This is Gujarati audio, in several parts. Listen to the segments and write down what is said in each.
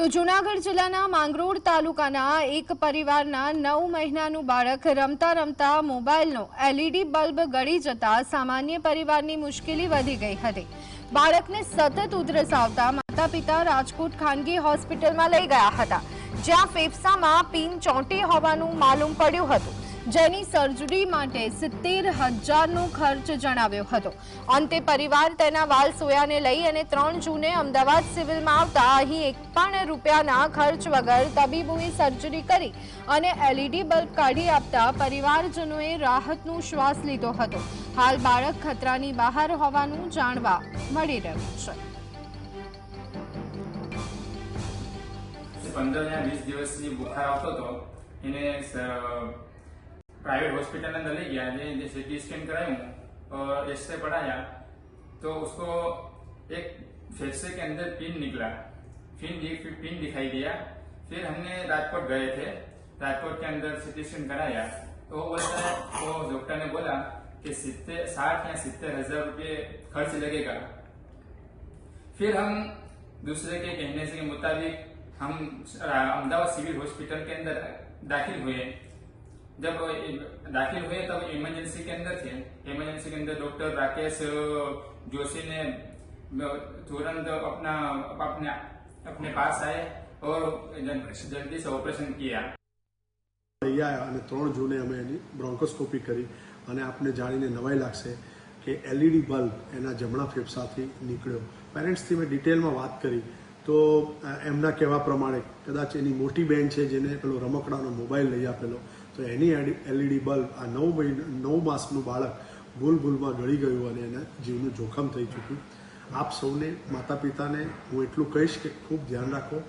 તો જૂનાગઢ જિલ્લાના માંગરોળ તાલુકાના એક પરિવારના નવ મહિનાનું બાળક રમતા રમતા મોબાઈલનો એલઈડી બલ્બ ગળી જતા સામાન્ય પરિવારની મુશ્કેલી વધી ગઈ હતી. બાળકને સતત ઉધરસ આવતા માતા પિતા રાજકોટ ખાનગી હોસ્પિટલમાં લઈ ગયા હતા, જ્યાં ફેફસામાં પિન ચોંટી હોવાનું માલુમ પડ્યું હતું. જેની સર્જરી માટે સિત્તેર હજારનો ખર્ચ જણાવ્યો હતો. અંતે પરિવાર તેના વાલ સોયાને લઈ અને ત્રણ જૂને અમદાવાદ સિવિલમાં આવતા અહીં એક પણ રૂપિયાના ખર્ચ વગર તબીબોએ સર્જરી કરી અને એલઈડી બલ્બ કાઢી આપતા પરિવારજનોએ રાહતનો શ્વાસ લીધો હતો. હાલ બાળક ખતરાની બહાર હોવાનું જાણવા મળી રહ્યું છે. પંદર વીસ દિવસથી બુખાર આવતો હતો, એને प्राइवेट हॉस्पिटल अंदर ले गया जे सी स्कैन कराई हूँ और एक्सरे पढ़ाया तो उसको एक फेफड़े के अंदर पिन निकला। पिन पिन दिखाई दिया। फिर हमने राजकोट गए थे। राजकोट के अंदर सिटी स्कैन कराया। तो बोलता है वो डॉक्टर ने बोला कि सित्तर साठ या सित्तर हज़ार रुपये खर्च लगेगा। फिर हम दूसरे के कहने से के मुताबिक हम अहमदाबाद सिविल हॉस्पिटल के अंदर दाखिल हुए। जब दाखिल हुए तब इमरजेंसी के अंदर थे इमरजेंसी के अंदर डॉक्टर राकेश जोशी ने तुरंत अपना अपने अपने पास आए और जल्दी से ऑपरेशन किया લઈ આવ્યા અને ત્રણ જૂને અમે એની બ્રોન્કોસ્કોપી કરી અને આપને જાણીને નવાઈ લાગશે કે એલઈડી બલ્બ એના જમણા ફેફસાથી નીકળ્યો પેરેન્ટ્સથી મેં ડિટેલમાં વાત કરી તો અ, એમના કહેવા પ્રમાણે કદાચ એની મોટી બેન છે જેને પેલો રમકડાનો મોબાઈલ લઈ આપેલો તો એની એલઈડી બલ્બ આ નવ મહિના નવ માસનું બાળક ભૂલ ગળી ગયું અને એના જીવનું જોખમ થઈ ચૂક્યું. આપ સૌને માતા પિતાને હું એટલું કહીશ કે ખૂબ ધ્યાન રાખો.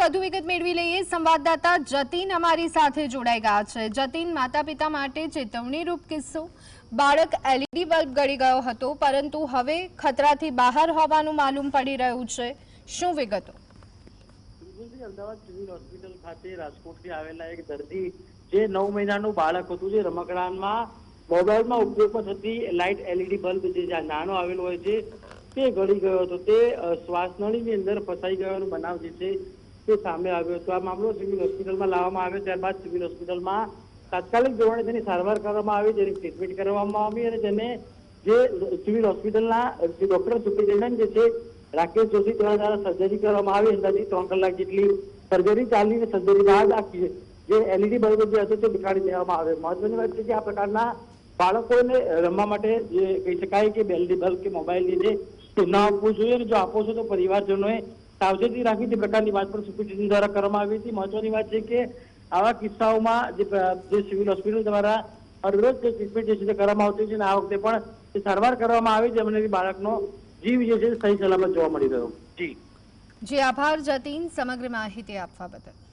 વધુ વિગત મેળવી લઈએ. સંવાદદાતા જતીન અમારી સાથે જોડાઈ ગયા છે. જતીન માતા પિતા માટે ચેતવણીરૂપ કિસ્સો. બાળક એલઈડી બલ્બ ગળી ગયો હતો, પરંતુ હવે ખતરાથી બહાર હોવાનું માલુમ પડી રહ્યું છે. શું વિગતો? બિલકુલથી અમદાવાદ સિવિલ હોસ્પિટલ ખાતે રાજકોટથી આવેલા એક દર્દી જે નવ મહિનાનું બાળક હતું, જે રમકડામાં મોબાઈલમાં ઉપયોગમાં થતી લાઇટ એલઈડી બલ્બ જે નાનો આવેલો હોય છે, તે ગળી ગયો હતો. તે શ્વાસનળીની અંદર ફસાઈ ગયોનો બનાવ જે છે, તે સામે આવ્યો હતો. આ મામલો સિવિલ હોસ્પિટલમાં લાવવામાં આવ્યો. ત્યારબાદ સિવિલ હોસ્પિટલમાં તાત્કાલિક ધોરણે તેની સારવાર કરવામાં આવી તેની ટ્રીટમેન્ટ કરવામાં આવી અને તેને જે સિવિલ હોસ્પિટલના ડોક્ટર સુપ્રિન્ટેન્ડન્ટ જે છે રાકેશ જોશી દ્વારા સર્જરી કરવામાં આવી અંદાજે ત્રણ કલાક જેટલી સર્જરી ચાલી અને સર્જરી બાદ આ જે એલઈડી બલ્બ જે હતો તે નીકાળી દેવામાં આવે. મહત્વની વાત છે કે આ પ્રકારના બાળકોને રમવા માટે જે કહી શકાય કે એલઈડી બલ્બ કે મોબાઈલ છે તે ન આપવું જોઈએ અને જો આપો છો તો પરિવારજનોએ સાવચેતી રાખવી તે પ્રકારની વાત પણ સુપ્રિન્ટેન્ડન્ટ દ્વારા કરવામાં આવી હતી. મહત્વની વાત છે કે આવા કિસ્સાઓમાં જે સિવિલ હોસ્પિટલ દ્વારા હરરોજ જે ટ્રીટમેન્ટ જે છે તે કરવામાં આવતી છે અને આ વખતે પણ સારવાર કરવામાં આવી જેમને બાળકનો જીવ જે છે સહી સલામત જોવા મળી રહ્યો. જી. જે આભાર જતીન. સમગ્ર માહિતી આપવા બદલ.